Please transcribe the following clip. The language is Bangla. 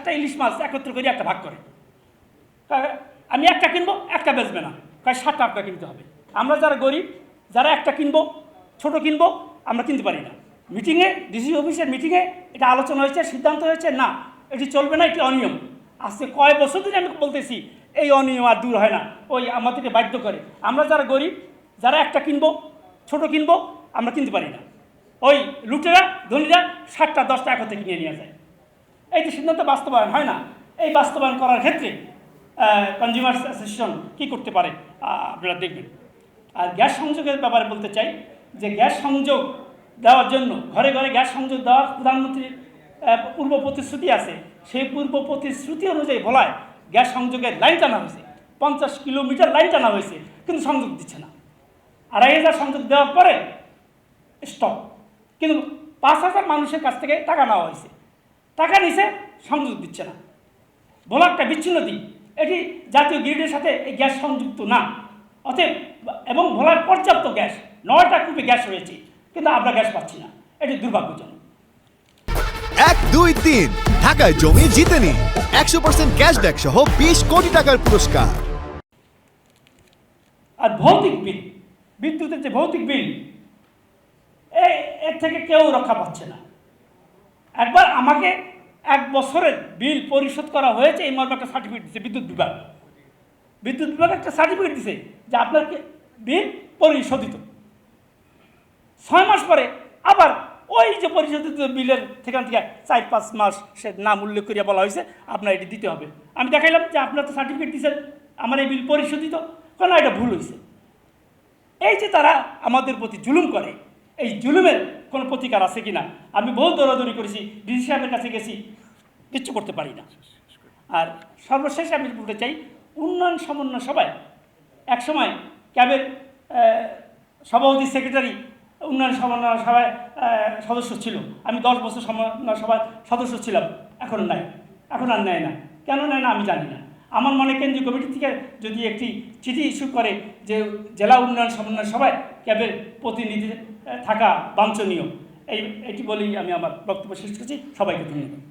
সাতটা ইলিশ মাছ একত্র করে একটা ভাগ করে। আমি একটা কিনবো, একটা বেচবে না। কয়, সাতটা আটটা কিনতে হবে। আমরা যারা গরিব, যারা একটা কিনবো, ছোট কিনবো, আমরা কিনতে পারি না। মিটিংয়ে, ডিসি অফিসের মিটিংয়ে এটা আলোচনা হয়েছে, সিদ্ধান্ত হয়েছে, না, এটি চলবে না, এটি অনিয়ম। আজকে কয় বছর ধরে আমি বলতেছি, এই অনিয়ম আর দূর হয় না, ওই আমাদেরকে বাধ্য করে। আমরা যারা গরিব, যারা একটা কিনবো, ছোট কিনবো, আমরা কিনতে পারি না। ওই লুটেরা, ধনীরা সাতটা, দশটা একত্রে কিনে নিয়ে যায়। এই যে সিদ্ধান্ত বাস্তবায়ন, হয় না? এই বাস্তবায়ন করার ক্ষেত্রে কনজিউমার অ্যাসোসিয়েশন কী করতে পারে? আপনারা দেখবেন। আর গ্যাস সংযোগের ব্যাপারে বলতে চাই যে গ্যাস সংযোগ দেওয়ার জন্য, ঘরে ঘরে গ্যাস সংযোগ দেওয়ার প্রধানমন্ত্রীর পূর্ব প্রতিশ্রুতি আছে। সেই পূর্ব প্রতিশ্রুতি অনুযায়ী বলায় গ্যাস সংযোগের লাইন টানা হয়েছে। পঞ্চাশ কিলোমিটার লাইন টানা হয়েছে, কিন্তু সংযোগ দিচ্ছে না। আড়াই হাজার সংযোগ দেওয়ার পরে স্টপ কিন্তু পাঁচ হাজার মানুষের কাছ থেকে টাকা নেওয়া হয়েছে। টাকা নিছে সংযোগ দিচ্ছে না। ভোলারটা বিচ্ছিন্ন দিক। এটি জাতীয় গ্রিডের সাথে এই গ্যাস সংযুক্ত না। অতএব এবং ভোলার পর্যাপ্ত গ্যাস নয়টা কূপে গ্যাস রয়েছে কিন্তু আমরা গ্যাস পাচ্ছি না। এটি দুর্ভাগ্যজনক। এক দুই তিন। ঢাকায় জমি জিতে নিন একশো পার্সেন্ট ক্যাশব্যাক সহ বিশ কোটি টাকার পুরস্কার। আর ভৌতিক বিল বিদ্যুতের যে ভৌতিক বিল এ এর থেকে কেউ রক্ষা পাচ্ছে না। একবার আমাকে এক বছরের বিল পরিশোধ করা হয়েছে, এই মর্মে একটা সার্টিফিকেট দিচ্ছে বিদ্যুৎ বিভাগ। বিদ্যুৎ বিভাগ একটা সার্টিফিকেট দিছে যে আপনার বিল পরিশোধিত। ছয় মাস পরে আবার ওই যে পরিশোধিত বিলের সেখান থেকে চার পাঁচ মাস সে নাম উল্লেখ করিয়া বলা হয়েছে, আপনার এটি দিতে হবে। আমি দেখাইলাম যে আপনার তো সার্টিফিকেট দিচ্ছেন আমার এই বিল পরিশোধিত, কেন এটা ভুল হয়েছে এই যে তারা আমাদের প্রতি জুলুম করে, এই জুলুমের কোনো প্রতিকার আছে কিনা? আমি বহু দৌড়াদৌড়ি করেছি, ডিসি সাহেবের কাছে গেছি কিচ্ছু করতে পারি না। আর সর্বশেষ আমি বলতে চাই, উন্নয়ন সমন্বয় সভায় এক সময় ক্যাবের সভাপতি সেক্রেটারি উন্নয়ন সমন্বয় সভায় সদস্য ছিল। আমি দশ বছর সমন্বয় সভার সদস্য ছিলাম, এখন নাই, এখন আর নেয় না। কেন নেয় না আমি জানি না। আমার মনে কেন্দ্রীয় কমিটি থেকে যদি একটি চিঠি ইস্যু করে যে জেলা উন্নয়ন সমন্বয় সভায় ক্যাবের প্রতিনিধি থাকা বাঞ্ছনীয়, এই, এটি বলেই আমি আমার বক্তব্য শেষ করছি। সবাইকে ধন্যবাদ।